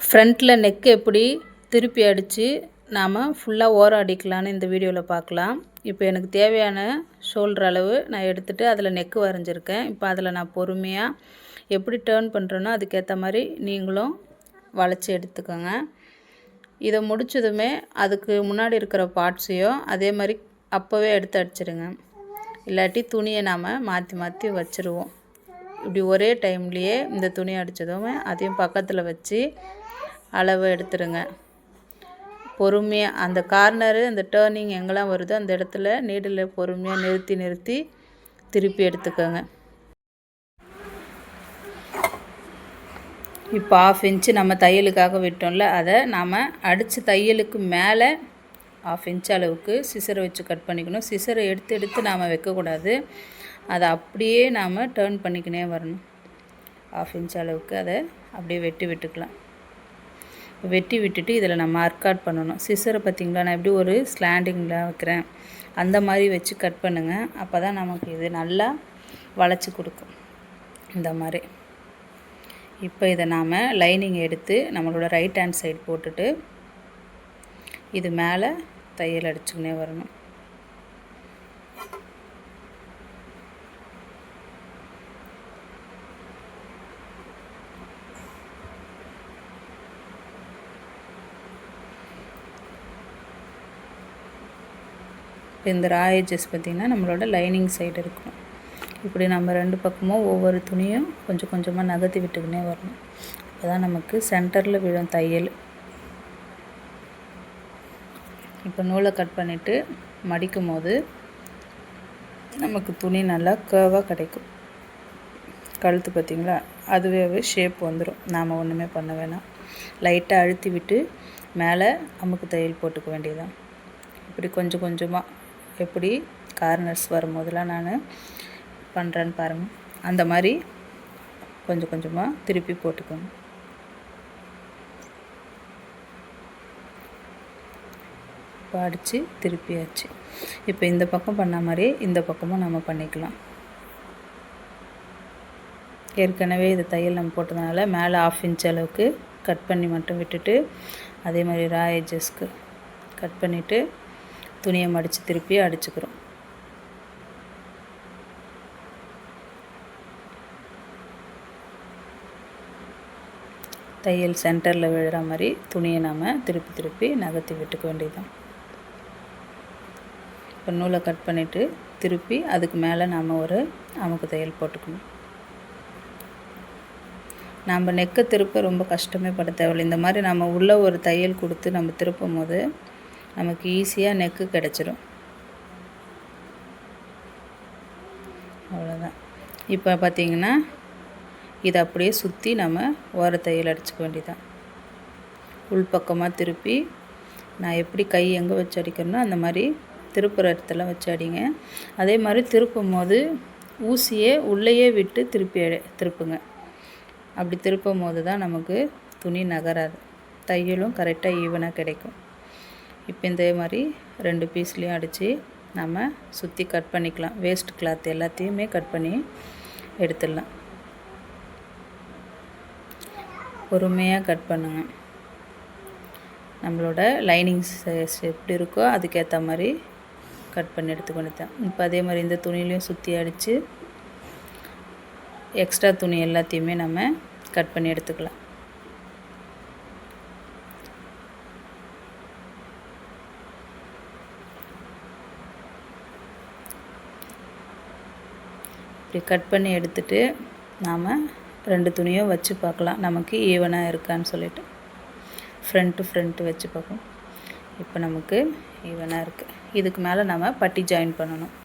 ஃப்ரண்ட்டில் நெக்கு எப்படி திருப்பி அடித்து நாம் ஃபுல்லாக ஓரம் அடிக்கலான்னு இந்த வீடியோவில் பார்க்கலாம் இப்போ எனக்கு தேவையான ஷோல்டர் அளவு நான் எடுத்துகிட்டு அதில் நெக்கு வரைஞ்சிருக்கேன். இப்போ அதில் நான் பொறுமையாக எப்படி டேர்ன் பண்ணுறேனோ அதுக்கேற்ற மாதிரி நீங்களும் வளைச்சி எடுத்துக்கோங்க. இதை முடித்ததுமே அதுக்கு முன்னாடி இருக்கிற பார்ட்ஸையும் அதே மாதிரி அப்போவே எடுத்து அடிச்சிடுங்க இல்லாட்டி துணியை நாம் மாற்றி மாற்றி வச்சுருவோம். இப்படி ஒரே டைம்லேயே இந்த துணி அடித்ததும் அதையும் பக்கத்தில் வச்சு அளவு எடுத்துருங்க. பொறுமையாக அந்த கார்னரு அந்த டேர்னிங் எங்கெல்லாம் வருதோ அந்த இடத்துல நீடில் பொறுமையாக நிறுத்தி நிறுத்தி திருப்பி எடுத்துக்கோங்க. இப்போ ஆஃப் இன்ச்சு நம்ம தையலுக்காக விட்டோம்ல அதை நாம் அடித்த தையலுக்கு மேலே ஆஃப் இன்ச் அளவுக்கு சிசரை வச்சு கட் பண்ணிக்கணும். சிசரை எடுத்து எடுத்து நாம் வைக்கக்கூடாது. அதை அப்படியே நாம் டேர்ன் பண்ணிக்கினே வரணும். ஆஃப் இன்ச் அளவுக்கு அதை அப்படியே வெட்டி விட்டுக்கலாம். வெட்டி விட்டுட்டு இதில் நம்ம மார்க் அவுட் பண்ணணும். சிசரை பார்த்திங்களா? நான் எப்படி ஒரு ஸ்லாண்டிங்கில் வைக்கிறேன். அந்த மாதிரி வச்சு கட் பண்ணுங்கள் அப்போ தான் நமக்கு இது நல்லா வளைச்சி கொடுக்கும். இந்த மாதிரி. இப்போ இதை நாம் லைனிங் எடுத்து நம்மளோட ரைட் ஹேண்ட் சைடு போட்டுட்டு இது மேலே தையல் அடிச்சுக்கினே வரணும். இப்போ இந்த ரா எஜஸ் பார்த்திங்கன்னா நம்மளோட லைனிங் சைடு இருக்கும். இப்படி நம்ம ரெண்டு பக்கமும் ஒவ்வொரு துணியும் கொஞ்சம் கொஞ்சமாக நகர்த்தி விட்டுக்கினே வரணும். அப்போ தான் நமக்கு சென்டரில் விழும் தையல். இப்போ நூலை கட் பண்ணிவிட்டு மடிக்கும் போது நமக்கு துணி நல்லா கேர்வாக கிடைக்கும். கழுத்து பார்த்திங்களா? அதுவே ஷேப் வந்துடும் நாம் ஒன்றுமே பண்ண வேணாம். லைட்டாக அழுத்தி விட்டு மேலே அமுக்கு தையல் போட்டுக்க வேண்டியதான் இப்படி கொஞ்சம் கொஞ்சமாக எப்படி கார்னர்ஸ் வரும்போதெல்லாம் நான் பண்ணுறேன்னு பாருங்கள் அந்த மாதிரி கொஞ்சம் கொஞ்சமாக திருப்பி போட்டுக்கோங்க. இப்போ அடித்து திருப்பியாச்சு. இப்போ இந்த பக்கம் பண்ண மாதிரி இந்த பக்கமும் நம்ம பண்ணிக்கலாம். ஏற்கனவே இது தையல் நம்ம போட்டதுனால மேலே ஆஃப் இன்ச் அளவுக்கு கட் பண்ணி மட்டும் விட்டுட்டு அதே மாதிரி ரா எஜஸ்க்கு கட் பண்ணிவிட்டு துணியை மடித்து திருப்பி அடிச்சுக்கிறோம். தையல் சென்டரில் விழுற மாதிரி துணியை நாம் திருப்பி திருப்பி நகர்த்தி விட்டுக்க வேண்டியதுதான். இப்போ நூலை கட் பண்ணிவிட்டு திருப்பி அதுக்கு மேலே நாம் ஒரு அமுக்கு தையல் போட்டுக்கணும். நாம் நெக்கை திருப்ப ரொம்ப கஷ்டமே பட தேவையில்லை. இந்த மாதிரி நம்ம உள்ளே ஒரு தையல் கொடுத்து நம்ம திருப்பும் போது நமக்கு ஈஸியாக நெக்கு கிடச்சிரும். அவ்வளோதான் இப்போ பார்த்திங்கன்னா இதை அப்படியே சுற்றி நம்ம ஓர தையல் அடிச்சுக்க வேண்டியதான் உள்பக்கமாக திருப்பி நான் எப்படி கை எங்கே வச்சு அடிக்கிறேனோ அந்த மாதிரி திருப்புற இடத்துல வச்சு அடிங்க. அதே மாதிரி திருப்பும் போது ஊசியே உள்ளேயே விட்டு திருப்பி திருப்புங்க. அப்படி திருப்பும் போது தான் நமக்கு துணி நகராது. தையலும் கரெக்டாக ஈவனாக கிடைக்கும். இப்போ இந்த மாதிரி ரெண்டு பீஸ்லேயும் அடித்து நம்ம சுற்றி கட் பண்ணிக்கலாம். வேஸ்ட் கிளாத் எல்லாத்தையுமே கட் பண்ணி எடுத்துடலாம். பொறுமையாக கட் பண்ணுங்க. நம்மளோட லைனிங்ஸ் எப்படி இருக்கோ அதுக்கேற்ற மாதிரி கட் பண்ணி எடுத்துக்கொண்டு இப்போ அதே மாதிரி இந்த துணிலையும் சுற்றி அடித்து எக்ஸ்ட்ரா துணி எல்லாத்தையுமே நம்ம கட் பண்ணி எடுத்துக்கலாம். இப்படி கட் பண்ணி எடுத்துட்டு நாம் ரெண்டு துணியும் வச்சு பார்க்கலாம். நமக்கு ஈவனாக இருக்கான்னு சொல்லிட்டு. ஃப்ரண்ட்டு ஃப்ரண்ட்டு வச்சு பார்ப்போம். இப்போ நமக்கு ஈவனாக இருக்குது இதுக்கு மேலே நம்ம பட்டி ஜாயின் பண்ணணும்.